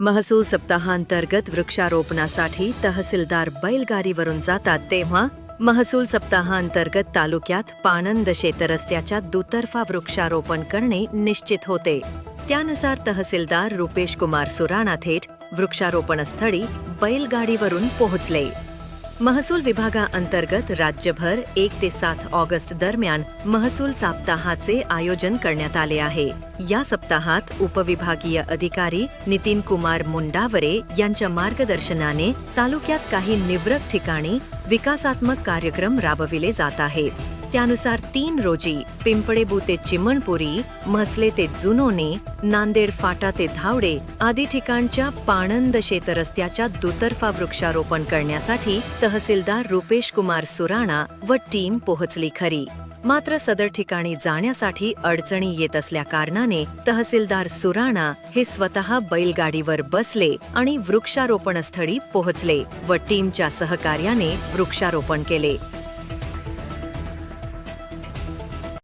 महसूल सप्ताहांतर्गत वृक्षारोपणासाठी तहसीलदार बैलगाडीवरून जातात तेव्हा महसूल सप्ताहांतर्गत तालुक्यात पाणंद शेतरस्त्याच्या दुतर्फा वृक्षारोपण करणे निश्चित होते. त्यानुसार तहसीलदार रुपेश कुमार सुराणा थेट वृक्षारोपणस्थळी बैलगाडीवरून पोहोचले. महसूल विभागाअंतर्गत राज्यभर एक ते सात ऑगस्ट दरम्यान महसूल सप्ताहाचे आयोजन करण्यात आले आहे. या सप्ताहात उपविभागीय अधिकारी नितीन कुमार मुंडावरे यांच्या मार्गदर्शनाने तालुक्यात काही निवडक ठिकाणी विकासात्मक कार्यक्रम राबविले जात आहेत. त्यानुसार तीन रोजी पिंपळेबू ते चिमणपुरी म्हसले ते जुनोने नांदेड फाटा ते धावडे आदी ठिकाणच्या पाणंद शेतरस्त्याच्या दुतर्फा वृक्षारोपण करण्यासाठी तहसीलदार रुपेश कुमार सुराणा व टीम पोहोचली खरी. मात्र सदर ठिकाणी जाण्यासाठी अडचणी येत असल्या कारणाने तहसीलदार सुराणा हे स्वतः बैलगाडीवर बसले आणि वृक्षारोपणस्थळी पोहोचले व टीमच्या सहकार्याने वृक्षारोपण केले.